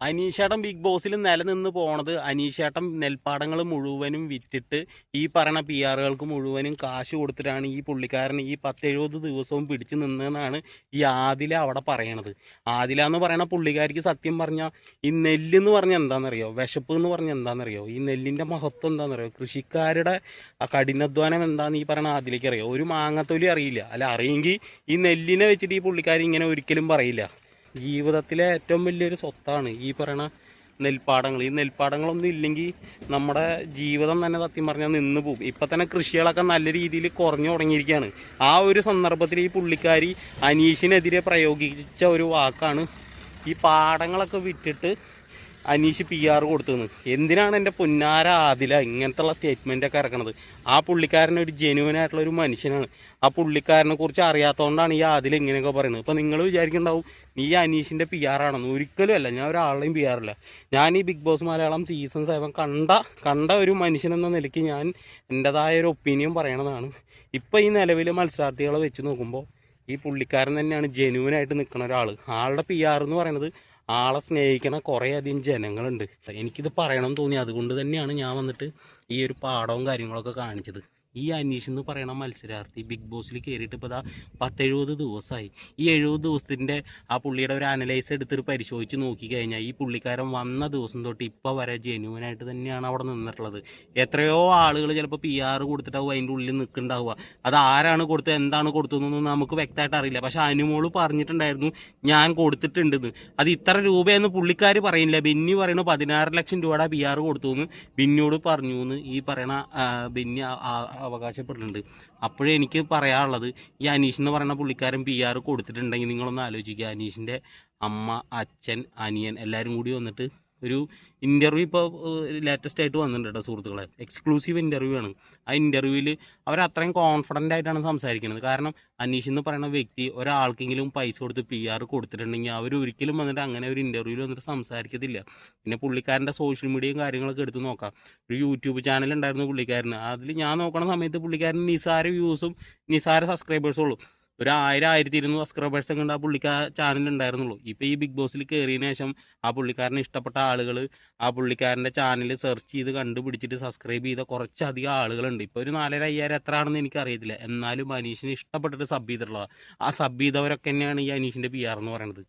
അനീഷേട്ടൻ big ബോസിൽ നിലനിന്ന് പോണത് അനീഷേട്ടൻ നെൽപ്പാടങ്ങൾ മുഴുവനും വിറ്റിട്ട് ഈ പറയണ പി ആറുകൾക്ക് മുഴുവനും കാശ് കൊടുത്തിട്ടാണ് ഈ പുള്ളിക്കാരൻ ഈ പത്തെഴുപത് ദിവസവും പിടിച്ചു നിന്നതെന്നാണ് ഈ ആദില അവിടെ പറയണത്. ആദില എന്ന് പറയണ പുള്ളിക്കാരിക്ക് സത്യം പറഞ്ഞാൽ ഈ നെല്ല് എന്ന് പറഞ്ഞാൽ എന്താണെന്നറിയോ വിശപ്പ് എന്ന് പറഞ്ഞാൽ എന്താണെന്നറിയോ ഈ നെല്ലിന്റെ മഹത്വം എന്താണെന്നറിയോ കൃഷിക്കാരുടെ കഠിനാധ്വാനം എന്താണെന്ന് ഈ പറയണ ആദിലേക്ക് അറിയോ? ഒരു മാങ്ങത്തൊലി അറിയില്ല. അല്ല അറിയെങ്കിൽ ഈ നെല്ലിനെ വെച്ചിട്ട് ഈ പുള്ളിക്കാരി ഇങ്ങനെ ഒരിക്കലും പറയില്ല. ജീവിതത്തിലെ ഏറ്റവും വലിയൊരു സ്വത്താണ് ഈ പറയണ നെൽപ്പാടങ്ങൾ. ഈ നെൽപ്പാടങ്ങളൊന്നും ഇല്ലെങ്കിൽ നമ്മുടെ ജീവിതം തന്നെ സത്യം പറഞ്ഞാൽ നിന്ന് പോകും. ഇപ്പം തന്നെ കൃഷികളൊക്കെ നല്ല രീതിയിൽ കുറഞ്ഞു തുടങ്ങിയിരിക്കുകയാണ്. ആ ഒരു സന്ദർഭത്തിൽ ഈ പുള്ളിക്കാരി അനീഷിനെതിരെ പ്രയോഗിച്ച ഒരു വാക്കാണ് ഈ പാടങ്ങളൊക്കെ വിറ്റിട്ട് അനീഷ് പി ആർ കൊടുത്തതെന്ന് എന്തിനാണ് എന്റെ പൊന്നാര ആദില ഇങ്ങനത്തുള്ള സ്റ്റേറ്റ്മെന്റ് ഒക്കെ ഇറക്കണത്? ആ പുള്ളിക്കാരൻ ഒരു ജെനുവൻ ആയിട്ടുള്ള ഒരു മനുഷ്യനാണ്. ആ പുള്ളിക്കാരനെ കുറിച്ച് അറിയാത്തതുകൊണ്ടാണ് ഈ ആദില ഇങ്ങനെയൊക്കെ പറയുന്നത്. ഇപ്പം നിങ്ങൾ വിചാരിക്കുന്നുണ്ടാവും നീ അനീഷിന്റെ പി ആർ ആണെന്ന്. ഒരിക്കലും അല്ല ഞാൻ ഒരാളെയും പി ആറില്ല ഞാൻ ഈ Bigg Boss Malayalam season seven കണ്ട കണ്ട ഒരു മനുഷ്യനെന്ന നിലയ്ക്ക് ഞാൻ എന്റെതായ ഒരു ഒപ്പീനിയൻ പറയണതാണ്. ഇപ്പം ഈ നിലവിലെ മത്സരാർത്ഥികളെ വെച്ച് നോക്കുമ്പോൾ ഈ പുള്ളിക്കാരൻ തന്നെയാണ് ജെനുവനായിട്ട് നിൽക്കുന്ന ഒരാൾ ആളുടെ പി ആർ എന്ന് പറയുന്നത് ആളെ സ്നേഹിക്കണ കുറേയധികം ജനങ്ങളുണ്ട്. എനിക്കിത് പറയണം തോന്നി. അതുകൊണ്ട് തന്നെയാണ് ഞാൻ വന്നിട്ട് ഈ ഒരു പാടവും കാര്യങ്ങളൊക്കെ കാണിച്ചത്. ഈ അനീഷ് എന്ന് പറയണ മത്സരാർത്ഥി ബിഗ് ബോസിൽ കയറിയിട്ട് ഇപ്പോൾ ദാ പത്തെഴുപത് ദിവസമായി ഈ എഴുപത് ദിവസത്തിന്റെ ആ പുള്ളിയുടെ ഒരു അനലൈസ് എടുത്തിട്ട് പരിശോധിച്ച് നോക്കിക്കഴിഞ്ഞാൽ ഈ പുള്ളിക്കാരൻ വന്ന ദിവസം തൊട്ട് ഇപ്പോൾ വരെ ജെന്യൂനായിട്ട് തന്നെയാണ് അവിടെ നിന്നിട്ടുള്ളത്. എത്രയോ ആളുകൾ ചിലപ്പോൾ പി ആർ കൊടുത്തിട്ടാവും അതിന്റെ ഉള്ളിൽ നിൽക്കുന്നുണ്ടാവുക. അത് ആരാണ് കൊടുത്തത് എന്താണ് കൊടുത്തതെന്നൊന്നും നമുക്ക് വ്യക്തമായിട്ട് അറിയില്ല. പക്ഷേ അനുമോൾ പറഞ്ഞിട്ടുണ്ടായിരുന്നു ഞാൻ കൊടുത്തിട്ടുണ്ടെന്ന്. അത് ഇത്ര രൂപയെന്ന് പുള്ളിക്കാർ പറയില്ല ബിന്നി പറയുന്നു പതിനാറ് ലക്ഷം രൂപയുടെ പി ആർ കൊടുത്തു എന്ന് ബിന്നിയോട് പറഞ്ഞു എന്ന് ഈ പറയണ ബിന്നി അവകാശപ്പെടുന്നുണ്ട് അപ്പോഴേ എനിക്ക് പറയാനുള്ളത് ഈ അനീഷ് എന്ന് പറയുന്ന പുള്ളിക്കാരൻ പി ആർ കൊടുത്തിട്ടുണ്ടെങ്കിൽ നിങ്ങളൊന്ന് ആലോചിക്കുക അനീഷിന്റെ അമ്മ അച്ഛൻ അനിയൻ എല്ലാവരും കൂടി വന്നിട്ട് ഒരു ഇന്റർവ്യൂ ഇപ്പോൾ ലേറ്റസ്റ്റ് ആയിട്ട് വന്നിട്ടുണ്ട് കേട്ടോ സുഹൃത്തുക്കളെ. എക്സ്ക്ലൂസീവ് ഇന്റർവ്യൂ ആണ്. ആ ഇന്റർവ്യൂവിൽ അവർ അത്രയും കോൺഫിഡന്റ് ആയിട്ടാണ് സംസാരിക്കുന്നത്. കാരണം അനീഷ് എന്ന് പറയുന്ന വ്യക്തി ഒരാൾക്കെങ്കിലും പൈസ കൊടുത്ത് പി ആർ കൊടുത്തിട്ടുണ്ടെങ്കിൽ അവർ ഒരിക്കലും വന്നിട്ട് അങ്ങനെ ഒരു ഇന്റർവ്യൂവിൽ വന്നിട്ട് സംസാരിക്കത്തില്ല. പിന്നെ പുള്ളിക്കാരന്റെ സോഷ്യൽ മീഡിയയും കാര്യങ്ങളൊക്കെ എടുത്ത് നോക്കാം. ഒരു യൂട്യൂബ് ചാനൽ ഉണ്ടായിരുന്നു പുള്ളിക്കാരന്. അതിൽ ഞാൻ നോക്കണ സമയത്ത് പുള്ളിക്കാരൻ നിസാര വ്യൂസും നിസാര സബ്സ്ക്രൈബേഴ്സും ഉള്ളൂ. ഒരു ആയിരം ആയിരത്തി ഇരുന്നൂറ് സബ്സ്ക്രൈബേഴ്സ് ഒക്കെ ഉണ്ട് ആ പുള്ളിക്ക് ആ ചാനൽ ഉണ്ടായിരുന്നുള്ളൂ. ഇപ്പോൾ ഈ ബിഗ് ബോസിൽ കയറിയതിന് ശേഷം ആ പുള്ളിക്കാരന് ഇഷ്ടപ്പെട്ട ആളുകൾ ആ പുള്ളിക്കാരന്റെ ചാനൽ സെർച്ച് ചെയ്ത് കണ്ടുപിടിച്ചിട്ട് സബ്സ്ക്രൈബ് ചെയ്ത കുറച്ചധികം ആളുകളുണ്ട്. ഇപ്പോൾ ഒരു നാലര അയ്യായിരം എത്ര ആണെന്ന് എനിക്കറിയത്തില്ല എന്നാലും അനീഷിന് ഇഷ്ടപ്പെട്ടിട്ട് സബ് ചെയ്തിട്ടുള്ളതാണ് ആ സബ് ചെയ്തവരൊക്കെ തന്നെയാണ് ഈ അനീഷിന്റെ പി ആർ എന്ന് പറയുന്നത്.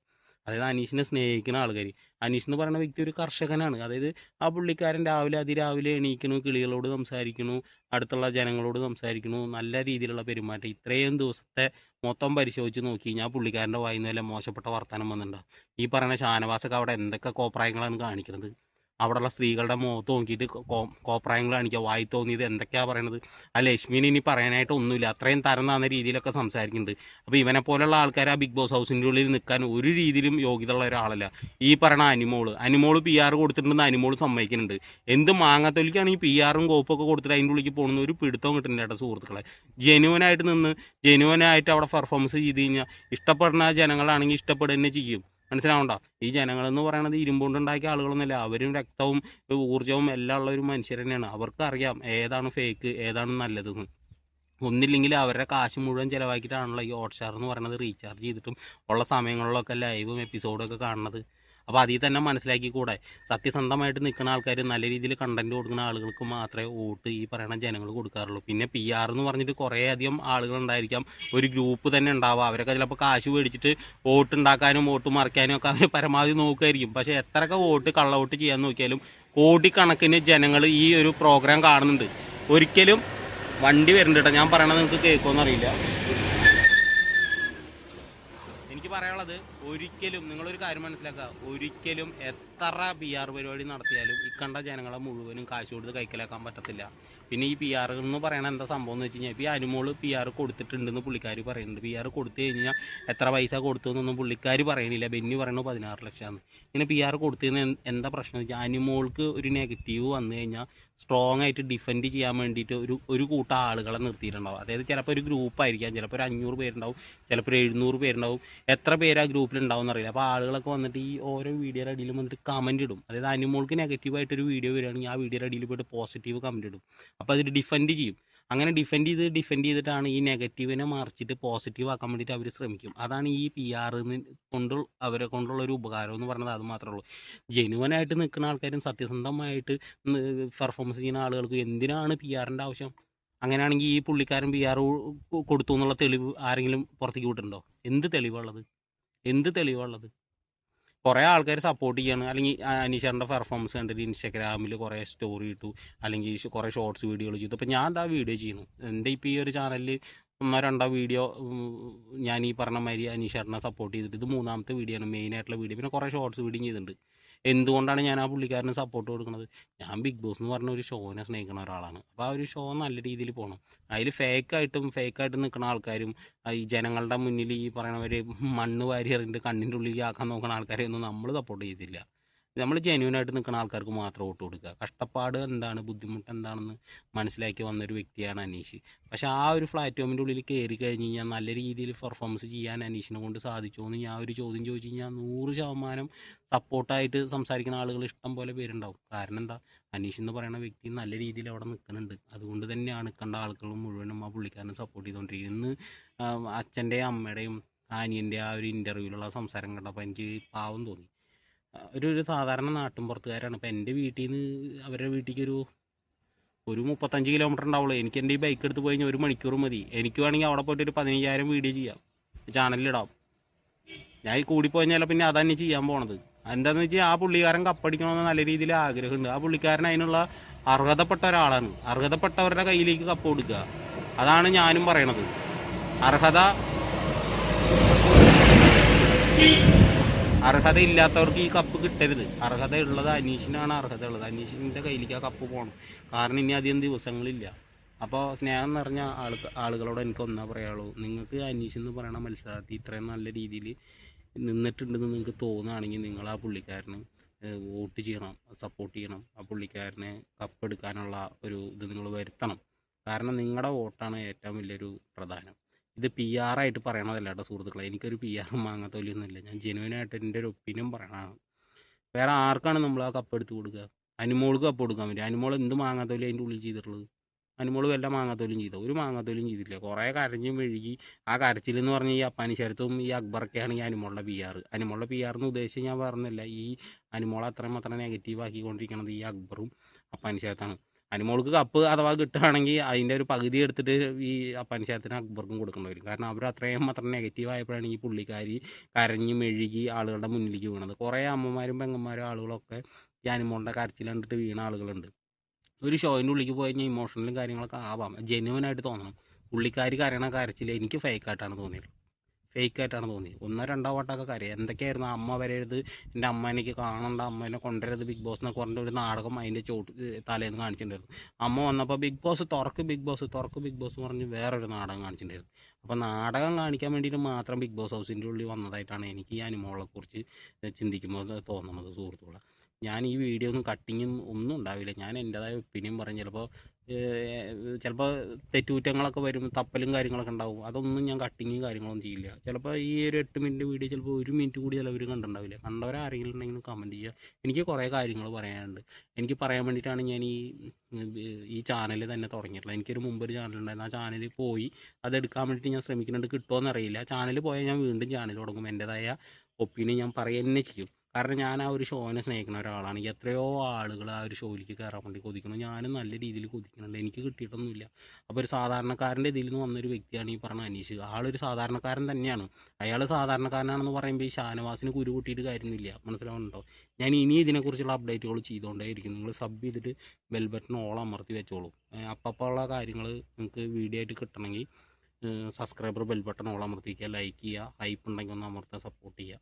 അതായത് അനീഷിനെ സ്നേഹിക്കുന്ന ആൾക്കാർ അനീഷ് എന്ന് പറയുന്ന വ്യക്തി ഒരു കർഷകനാണ്. അതായത് ആ പുള്ളിക്കാരൻ രാവിലെ അതിരാവിലെ എണീക്കണു കിളികളോട് സംസാരിക്കണു അടുത്തുള്ള ജനങ്ങളോട് സംസാരിക്കണു നല്ല രീതിയിലുള്ള പെരുമാറ്റം. ഇത്രയും ദിവസത്തെ മൊത്തം പരിശോധിച്ച് നോക്കി കഴിഞ്ഞാൽ പുള്ളിക്കാരന്റെ വായിന്ന് വല്ല മോശപ്പെട്ട വർത്തമാനം വന്നിട്ടുണ്ടാവും ഈ പറയുന്ന ഷാനവാസൊക്കെ അവിടെ എന്തൊക്കെ കോപ്രായങ്ങളാണ് കാണിക്കുന്നത്? അവിടെയുള്ള സ്ത്രീകളുടെ മുഖത്ത് നോക്കിയിട്ട് കോപ്രായങ്ങൾ കാണിക്കുക വായി തോന്നിയത് എന്തൊക്കെയാണ് പറയണത്? ആ ലക്ഷ്മിന് ഇനി പറയാനായിട്ട് ഒന്നുമില്ല. അത്രയും തരം താന്ന രീതിയിലൊക്കെ സംസാരിക്കുന്നുണ്ട്. അപ്പോൾ ഇവനെ പോലുള്ള ആൾക്കാർ ആ ബിഗ് ബോസ് ഹൗസിന്റെ ഉള്ളിൽ നിൽക്കാൻ ഒരു രീതിയിലും യോഗ്യത ഉള്ള ഒരാളല്ല. ഈ പറയണ അനിമോൾ. അനിമോൾ പി ആർ കൊടുത്തിട്ടുണ്ടെന്ന് അനിമോൾ സമ്മതിക്കുന്നുണ്ട്. എന്ത് മാങ്ങാത്തൊലിക്കാണ് ഈ പി ആറും കോപ്പൊക്കെ കൊടുത്തിട്ട് അതിന്റെ ഉള്ളിലേക്ക് പോകുന്ന ഒരു പിടുത്തവും കിട്ടുന്നില്ല കേട്ടോ സുഹൃത്തുക്കളെ. ജെനുവനായിട്ട് നിന്ന് ജെനുവനായിട്ട് അവിടെ പെർഫോമൻസ് ചെയ്ത് കഴിഞ്ഞാൽ ഇഷ്ടപ്പെടുന്ന ജനങ്ങളാണെങ്കിൽ ഇഷ്ടപ്പെടുക തന്നെ ചെയ്യും. മനസ്സിലാവണ്ട ഈ ജനങ്ങളെന്ന് പറയുന്നത് ഇരുമ്പുകൊണ്ടുണ്ടാക്കിയ ആളുകളൊന്നുമല്ല. അവരും രക്തവും ഊർജവും എല്ലാം ഉള്ള ഒരു മനുഷ്യർ തന്നെയാണ്. അവർക്ക് അറിയാം ഏതാണ് ഫേക്ക് ഏതാണ് നല്ലതെന്ന്. ഒന്നില്ലെങ്കിൽ അവരുടെ കാശ് മുഴുവൻ ചിലവാക്കിയിട്ടാണല്ലോ ഈ ഹോട്ട്സ്റ്റാർ എന്ന് പറയുന്നത് റീചാർജ് ചെയ്തിട്ടും ഉള്ള സമയങ്ങളിലൊക്കെ ലൈവും എപ്പിസോഡൊക്കെ കാണുന്നത്. അപ്പോൾ അതിൽ തന്നെ മനസ്സിലാക്കി മനസ്സിലാക്കിക്കൂടെ? സത്യസന്ധമായിട്ട് നിൽക്കുന്ന ആൾക്കാർ നല്ല രീതിയിൽ കണ്ടന്റ് കൊടുക്കുന്ന ആളുകൾക്ക് മാത്രമേ വോട്ട് ഈ പറയുന്ന ജനങ്ങൾ കൊടുക്കാറുള്ളൂ. പിന്നെ പി ആർ എന്ന് പറഞ്ഞിട്ട് കുറേയധികം ആളുകളുണ്ടായിരിക്കാം ഒരു ഗ്രൂപ്പ് തന്നെ ഉണ്ടാവുക. അവരൊക്കെ ചിലപ്പോൾ കാശ് മേടിച്ചിട്ട് വോട്ട് ഉണ്ടാക്കാനും വോട്ട് മറിക്കാനും ഒക്കെ അവർ പരമാവധി നോക്കുമായിരിക്കും പക്ഷേ എത്രയൊക്കെ വോട്ട് കള്ള വോട്ട് ചെയ്യാൻ നോക്കിയാലും കോടിക്കണക്കിന് ജനങ്ങൾ ഈ ഒരു പ്രോഗ്രാം കാണുന്നുണ്ട്. ഒരിക്കലും വണ്ടി വരുന്നുണ്ട് കേട്ടോ. ഞാൻ പറയണത് നിങ്ങൾക്ക് കേൾക്കുമെന്ന് അറിയില്ല എനിക്ക് പറയാനുള്ളത് ഒരിക്കലും നിങ്ങളൊരു കാര്യം മനസ്സിലാക്കുക ഒരിക്കലും എത്ര പി ആർ പരിപാടി നടത്തിയാലും ഈ കണ്ട ജനങ്ങളെ മുഴുവനും കാശ് കൊടുത്ത് കൈക്കലാക്കാൻ പറ്റത്തില്ല. പിന്നെ ഈ പി ആർ എന്ന് പറയണ എന്താ സംഭവം എന്ന് വെച്ച് കഴിഞ്ഞാൽ ഇപ്പോൾ ഈ അനുമോൾ പി ആർ കൊടുത്തിട്ടുണ്ടെന്ന് പുള്ളിക്കാർ പറയുന്നുണ്ട്. പി ആർ കൊടുത്തു കഴിഞ്ഞാൽ എത്ര പൈസ കൊടുത്തു എന്നൊന്നും പുള്ളിക്കാർ പറയണില്ല. ബെന്നി പറയണു പതിനാറ് ലക്ഷമാണ്. ഇങ്ങനെ പി ആർ കൊടുത്തതിന് എന്താ പ്രശ്നം വെച്ചാൽ അനുമോൾക്ക് ഒരു നെഗറ്റീവ് വന്നു കഴിഞ്ഞാൽ സ്ട്രോങ് ആയിട്ട് ഡിഫെൻഡ് ചെയ്യാൻ വേണ്ടിയിട്ട് ഒരു ഒരു കൂട്ടം ആളുകളെ നിർത്തിയിട്ടുണ്ടാവും. അതായത് ചിലപ്പോൾ ഒരു ഗ്രൂപ്പ് ആയിരിക്കാം ചിലപ്പോൾ ഒരു അഞ്ഞൂറ് പേരുണ്ടാവും ചിലപ്പോൾ ഒരു എഴുന്നൂറ് പേരുണ്ടാവും. എത്ര പേര് ആ ഗ്രൂപ്പിൽ ഉണ്ടാവും എന്നറിയില്ല അപ്പോൾ ആളുകളൊക്കെ വന്നിട്ട് ഈ ഓരോ വീഡിയോയുടെ അടിയിലും വന്നിട്ട് കമന്റ് ഇടും. അതായത് അനുമോൾക്ക് നെഗറ്റീവായിട്ടൊരു വീഡിയോ വരികയാണെങ്കിൽ ആ വീഡിയോയുടെ അടിയിൽ പോയിട്ട് പോസിറ്റീവ് കമന്റ് ഇടും. അപ്പോൾ അതിൽ ഡിഫെൻഡ് ചെയ്യും. അങ്ങനെ ഡിഫെൻഡ് ചെയ്ത് ഡിഫെൻഡ് ചെയ്തിട്ടാണ് ഈ നെഗറ്റീവിനെ മറിച്ചിട്ട് പോസിറ്റീവ് ആക്കാൻ വേണ്ടിയിട്ട് അവർ ശ്രമിക്കും. അതാണ് ഈ പി ആർ കൊണ്ട് അവരെ കൊണ്ടുള്ള ഒരു ഉപകാരം എന്ന് പറഞ്ഞത് അത് മാത്രമേ ഉള്ളൂ. ജെനുവനായിട്ട് നിൽക്കുന്ന ആൾക്കാരും സത്യസന്ധമായിട്ട് പെർഫോമൻസ് ചെയ്യുന്ന ആളുകൾക്ക് എന്തിനാണ് പി ആറിന്റെ ആവശ്യം? അങ്ങനെയാണെങ്കിൽ ഈ പുള്ളിക്കാരൻ പി ആർ കൊടുത്തു എന്നുള്ള തെളിവ് ആരെങ്കിലും പുറത്തേക്ക് വിട്ടിട്ടുണ്ടോ? എന്ത് തെളിവുള്ളത് എന്ത് തെളിവുള്ളത് കുറേ ആൾക്കാർ സപ്പോർട്ട് ചെയ്യാണ്. അല്ലെങ്കിൽ അനീഷറിന്റെ പെർഫോമൻസ് കണ്ടിട്ട് ഇൻസ്റ്റാഗ്രാമിൽ കുറേ സ്റ്റോറി ഇട്ടു. അല്ലെങ്കിൽ കുറേ ഷോർട്സ് വീഡിയോകൾ ചെയ്തു. അപ്പോൾ ഞാൻ എന്താ വീഡിയോ ചെയ്യുന്നു. എന്റെ ഇപ്പോൾ ഈ ഒരു ചാനലിൽ ഒന്നോ രണ്ടോ വീഡിയോ ഞാൻ ഈ പറഞ്ഞ മാതിരി അനീഷറിനെ സപ്പോർട്ട് ചെയ്തിട്ട് ഇത് മൂന്നാമത്തെ വീഡിയോ ആണ്. മെയിൻ ആയിട്ടുള്ള വീഡിയോ പിന്നെ കുറേ ഷോർട്സ് വീഡിയോ ചെയ്തിട്ടുണ്ട്. എന്തുകൊണ്ടാണ് ഞാൻ ആ പുള്ളിക്കാരന് സപ്പോർട്ട് കൊടുക്കുന്നത്? ഞാൻ ബിഗ് ബോസ് എന്ന് പറഞ്ഞ ഒരു ഷോനെ സ്നേഹിക്കുന്ന ഒരാളാണ്. അപ്പോൾ ആ ഒരു ഷോ നല്ല രീതിയിൽ പോകണം അതിൽ ഫേക്കായിട്ടും ഫേക്കായിട്ട് നിൽക്കുന്ന ആൾക്കാരും ഈ ജനങ്ങളുടെ മുന്നിൽ ഈ പറയണവർ മണ്ണ് വാരി എറിഞ്ഞിട്ട് കണ്ണിന്റെ ഉള്ളിലേക്ക് ആക്കാൻ നോക്കുന്ന ആൾക്കാരെ ഒന്നും നമ്മൾ സപ്പോർട്ട് ചെയ്തില്ല. നമ്മൾ ജെന്യൂനായിട്ട് നിൽക്കുന്ന ആൾക്കാർക്ക് മാത്രം വോട്ട് കൊടുക്കുക. കഷ്ടപ്പാട് എന്താണ്? ബുദ്ധിമുട്ട് എന്താണെന്ന് മനസ്സിലാക്കി വന്നൊരു വ്യക്തിയാണ് അനീഷ്. പക്ഷേ ആ ഒരു പ്ലാറ്റ്ഫോമിന്റെ ഉള്ളിൽ കയറി കഴിഞ്ഞ് കഴിഞ്ഞാൽ നല്ല രീതിയിൽ പെർഫോമൻസ് ചെയ്യാൻ അനീഷിനെ കൊണ്ട് സാധിച്ചു എന്ന് ഞാൻ ഒരു ചോദ്യം ചോദിച്ചു കഴിഞ്ഞാൽ നൂറ് ശതമാനം സപ്പോർട്ടായിട്ട് സംസാരിക്കുന്ന ആളുകൾ ഇഷ്ടം പോലെ പേരുണ്ടാവും. കാരണം എന്താ? അനീഷ് എന്ന് പറയുന്ന വ്യക്തി നല്ല രീതിയിൽ അവിടെ നിൽക്കുന്നുണ്ട് അതുകൊണ്ട് തന്നെയാണ് കണ്ട ആളുകൾ മുഴുവനും ആ പുള്ളിക്കാരനെ സപ്പോർട്ട് ചെയ്തുകൊണ്ടിരിക്കുന്നത് ഇന്ന് അച്ഛന്റെയും അമ്മയുടെയും ആനിയന്റെ ആ ഒരു ഇന്റർവ്യൂവിലുള്ള സംസാരം കണ്ടപ്പോൾ എനിക്ക് പാവം തോന്നി. ഒരു ഒരു സാധാരണ നാട്ടിൻ പുറത്തുകാരാണ് ഇപ്പം എന്റെ വീട്ടിൽ നിന്ന് അവരുടെ വീട്ടിലേക്ക് ഒരു ഒരു മുപ്പത്തഞ്ച് കിലോമീറ്റർ ഉണ്ടാവുള്ളൂ. എനിക്ക് എന്റെ ഈ ബൈക്ക് എടുത്ത് പോയി കഴിഞ്ഞാൽ ഒരു മണിക്കൂർ മതി. എനിക്ക് വേണമെങ്കിൽ അവിടെ പോയിട്ട് ഒരു പതിനയ്യായിരം വീഡിയോ ചെയ്യാം. ചാനലിലിടാം. ഞാൻ ഈ കൂടിപ്പോയി പിന്നെ അതന്നെ ചെയ്യാൻ പോണത്. എന്താണെന്ന് വെച്ചാൽ ആ പുള്ളിക്കാരൻ കപ്പടിക്കണമെന്ന് നല്ല രീതിയിൽ ആഗ്രഹമുണ്ട്. ആ പുള്ളിക്കാരൻ അതിനുള്ള അർഹതപ്പെട്ട ഒരാളാണ്. അർഹതപ്പെട്ടവരുടെ കയ്യിലേക്ക് കപ്പ് കൊടുക്കുക. അതാണ് ഞാനും പറയണത്. അർഹത അർഹത ഇല്ലാത്തവർക്ക് ഈ കപ്പ് കിട്ടരുത്. അർഹതയുള്ളത് അനീഷിനാണ് അർഹത ഉള്ളത് അനീഷിന്റെ കയ്യിലേക്ക് ആ കപ്പ് പോകണം കാരണം ഇനി അധികം ദിവസങ്ങളില്ല. അപ്പോൾ സ്നേഹം നിറഞ്ഞ ആൾക്ക് ആളുകളോട് എനിക്ക് ഒന്നാ പറയുള്ളൂ നിങ്ങൾക്ക് അനീഷ് എന്ന് പറയുന്ന മത്സരാർത്ഥി ഇത്രയും നല്ല രീതിയിൽ നിന്നിട്ടുണ്ടെന്ന് നിങ്ങൾക്ക് തോന്നുകയാണെങ്കിൽ നിങ്ങൾ ആ പുള്ളിക്കാരന് വോട്ട് ചെയ്യണം സപ്പോർട്ട് ചെയ്യണം. ആ പുള്ളിക്കാരനെ കപ്പെടുക്കാനുള്ള ഒരു ഇത് നിങ്ങൾ വരുത്തണം. കാരണം നിങ്ങളുടെ വോട്ടാണ് ഏറ്റവും വലിയൊരു പ്രധാനം. ഇത് പി ആർ ആയിട്ട് പറയണതല്ല കേട്ടോ സുഹൃത്തുക്കളെ. എനിക്കൊരു പി ആറും മാങ്ങാത്തോലിയൊന്നുമില്ല ഞാൻ ജെനുവിനായിട്ട് എന്റെ ഒരു ഒപ്പീനിയൻ പറയണതാണ്. വേറെ ആർക്കാണ് നമ്മൾ ആ കപ്പ് എടുത്ത് കൊടുക്കുക? അനുമോൾക്ക് കപ്പ് കൊടുക്കാൻ പറ്റും അനുമോൾ എന്ത് മാങ്ങാത്തോലി അതിന്റെ ഉള്ളിൽ ചെയ്തിട്ടുള്ളത്? അനിമോൾ വല്ല മാങ്ങാത്തോലും ചെയ്തോ? ഒരു മാങ്ങാത്തോലും ചെയ്തില്ല. കുറേ കരഞ്ഞും മെഴുകി ആ കരച്ചിലെന്ന് എന്ന് പറഞ്ഞാൽ ഈ അപ്പാനിശരത്തും ഈ അക്ബറൊക്കെയാണ് ഈ അനുമോളുടെ പി ആർ അനുമോളുടെ പി എന്ന് ഉദ്ദേശിച്ച് ഞാൻ പറഞ്ഞില്ല ഈ അനുമോൾ അത്രയും മാത്രം നെഗറ്റീവ് ആക്കിക്കൊണ്ടിരിക്കണത് ഈ അക്ബറും അപ്പാനിശരത്താണ് അനിമോൾക്ക് കപ്പ് അഥവാ കിട്ടുകയാണെങ്കിൽ അതിന്റെ ഒരു പകുതി എടുത്തിട്ട് ഈ പഞ്ചായത്തിന് അക്ബർക്കും കൊടുക്കേണ്ടി വരും. കാരണം അവർ അത്രയും മാത്രം നെഗറ്റീവ് ആയപ്പോഴാണ് ഈ പുള്ളിക്കാരി കരഞ്ഞ് മെഴുകി ആളുകളുടെ മുന്നിലേക്ക് വീണത്. കുറേ അമ്മമാരും പെങ്ങന്മാരും ആളുകളൊക്കെ ഈ അനിമോളുടെ കരച്ചിൽ കണ്ടിട്ട് വീണ ആളുകളുണ്ട്. ഒരു ഷോയിന്റെ ഉള്ളിലേക്ക് പോയി കഴിഞ്ഞാൽ ഇമോഷണലും കാര്യങ്ങളൊക്കെ ആവാം. ജെന്യുവനായിട്ട് തോന്നണം. പുള്ളിക്കാരി കരയണ കരച്ചിൽ എനിക്ക് ഫേക്കായിട്ടാണ് തോന്നിയത്. ഫേക്കായിട്ടാണ് തോന്നിയത്. ഒന്നോ രണ്ടോ വട്ടമൊക്കെ കാര്യം. എന്തൊക്കെയായിരുന്നു അമ്മ വരരുത് എന്റെ അമ്മ എനിക്ക് കാണണ്ട അമ്മേനെ കൊണ്ടുവരരുത് ബിഗ് ബോസ് എന്നൊക്കെ പറഞ്ഞ ഒരു നാടകം അതിന്റെ ചോട്ട് തലേന്ന് കാണിച്ചിട്ടുണ്ടായിരുന്നു. അമ്മ വന്നപ്പോൾ ബിഗ് ബോസ് തുറക്ക് ബിഗ് ബോസ് തുറക്ക് ബിഗ് ബോസ് പറഞ്ഞ് വേറൊരു നാടകം കാണിച്ചിട്ടുണ്ടായിരുന്നു. അപ്പോൾ നാടകം കാണിക്കാൻ വേണ്ടിയിട്ട് മാത്രം ബിഗ് ബോസ് ഹൗസിന്റെ ഉള്ളിൽ വന്നതായിട്ടാണ് എനിക്ക് ഈ അനുഭവങ്ങളെക്കുറിച്ച് കുറിച്ച് ചിന്തിക്കുമ്പോൾ തോന്നുന്നത് സുഹൃത്തുക്കളെ. ഞാൻ ഈ വീഡിയോ ഒന്നും കട്ടിങ്ങും ഒന്നും ഉണ്ടാവില്ല. ഞാൻ എന്റെതായ ഒപ്പീനിയൻ പറയും. ചിലപ്പോൾ ചിലപ്പോൾ തെറ്റുകുറ്റങ്ങളൊക്കെ വരും തപ്പലും കാര്യങ്ങളൊക്കെ ഉണ്ടാവും. അതൊന്നും ഞാൻ കട്ടിങ്ങും കാര്യങ്ങളൊന്നും ചെയ്യില്ല. ചിലപ്പോൾ ഈ ഒരു എട്ട് മിനിറ്റ് വീഡിയോ ചിലപ്പോൾ ഒരു മിനിറ്റ് കൂടി ചിലവർ കണ്ടിട്ടുണ്ടാവില്ല. കണ്ടവരാരെങ്കിലും ഉണ്ടെങ്കിൽ കമന്റ് ചെയ്യുക. എനിക്ക് കുറേ കാര്യങ്ങൾ പറയാനുണ്ട്. എനിക്ക് പറയാൻ വേണ്ടിയിട്ടാണ് ഞാൻ ഈ ഈ ചാനൽ തന്നെ തുടങ്ങിയിട്ടുള്ളത്. എനിക്കൊരു മുമ്പ് ഒരു ചാനൽ ഉണ്ടായിരുന്നു. ആ ചാനലിൽ പോയി അതെടുക്കാൻ വേണ്ടിയിട്ട് ഞാൻ ശ്രമിക്കുന്നുണ്ട്. കിട്ടുമോ എന്നറിയില്ല ചാനൽ പോയാൽ ഞാൻ വീണ്ടും ചാനൽ തുടങ്ങും. എന്റെതായ ഒപ്പീനിയൻ ഞാൻ പറയുക തന്നെ ചെയ്യും. കാരണം ഞാൻ ആ ഒരു ഷോനെ സ്നേഹിക്കുന്ന ഒരാളാണ്. എത്രയോ ആളുകൾ ആ ഒരു ഷോയിലേക്ക് കയറാൻ വേണ്ടി കൊതിക്കുന്നു. ഞാനും നല്ല രീതിയിൽ കൊതിക്കുന്നുണ്ട്. എനിക്ക് കിട്ടിയിട്ടൊന്നുമില്ല. അപ്പോൾ ഒരു സാധാരണക്കാരന്റെ ഇതിൽ നിന്ന് വന്നൊരു വ്യക്തിയാണ് ഈ പറഞ്ഞ അനീഷ്. ആളൊരു സാധാരണക്കാരൻ തന്നെയാണ്. അയാൾ സാധാരണക്കാരനാണെന്ന് പറയുമ്പോൾ ഈ ഷാനവാസിന് കുരു കൂട്ടിയിട്ട് കാര്യമൊന്നുമില്ല. മനസ്സിലാവുന്നുണ്ടോ? ഞാൻ ഇനി ഇതിനെക്കുറിച്ചുള്ള അപ്ഡേറ്റുകൾ ചെയ്തുകൊണ്ടേയിരിക്കും നിങ്ങൾ സബ് ചെയ്തിട്ട് ബെൽ ബട്ടൺ ഓൾ അമർത്തി വെച്ചോളൂ. അപ്പോൾ ഉള്ള കാര്യങ്ങൾ നിങ്ങൾക്ക് വീഡിയോ ആയിട്ട് കിട്ടണമെങ്കിൽ സബ്സ്ക്രൈബർ ബെൽ ബട്ടൺ ഓൾ അമർത്തിക്കുക. ലൈക്ക് ചെയ്യുക. ഹൈപ്പ് ഉണ്ടെങ്കിൽ ഒന്ന് അമർത്തുക. സപ്പോർട്ട് ചെയ്യുക.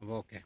അപ്പോൾ ഓക്കെ